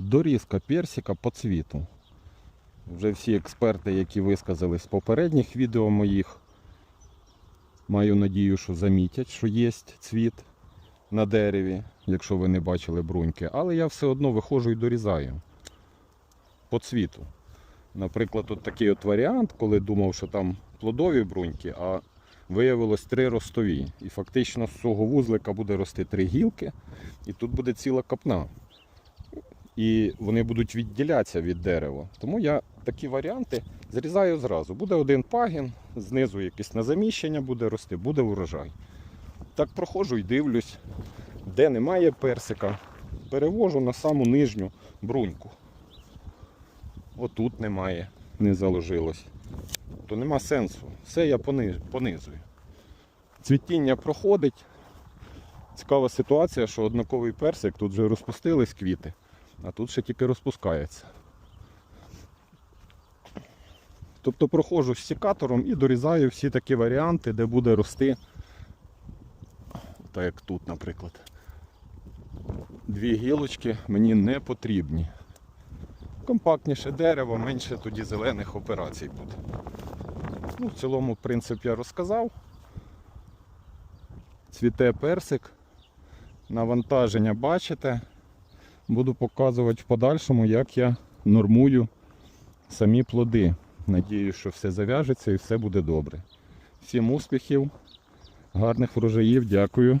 Дорізка персика по цвіту. Вже всі експерти, які висказались в попередніх відео моїх, маю надію, що замітять, що є цвіт на дереві, якщо ви не бачили бруньки. Але я все одно виходжу і дорізаю по цвіту. Наприклад, от такий от варіант, коли думав, що там плодові бруньки, а виявилось три ростові. І фактично з цього вузлика буде рости три гілки, і тут буде ціла капна. І вони будуть відділятися від дерева. Тому я такі варіанти зрізаю зразу. Буде один пагін, знизу якесь на заміщення буде рости, буде урожай. Так проходжу і дивлюсь, де немає персика, перевожу на саму нижню бруньку. Отут немає, не заложилось. То нема сенсу. Все я понизую. Цвітіння проходить. Цікава ситуація, що однаковий персик, тут вже розпустились квіти, а тут ще тільки розпускається. Тобто проходжу з секатором і дорізаю всі такі варіанти, де буде рости, так як тут, наприклад. Дві гілочки мені не потрібні. Компактніше дерево, менше тоді зелених операцій буде. Ну, в цілому, принцип я розказав. Цвіте персик. Навантаження бачите. Буду показувати в подальшому, як я нормую самі плоди. Надію, що все зав'яжеться і все буде добре. Всім успіхів, гарних врожаїв, дякую.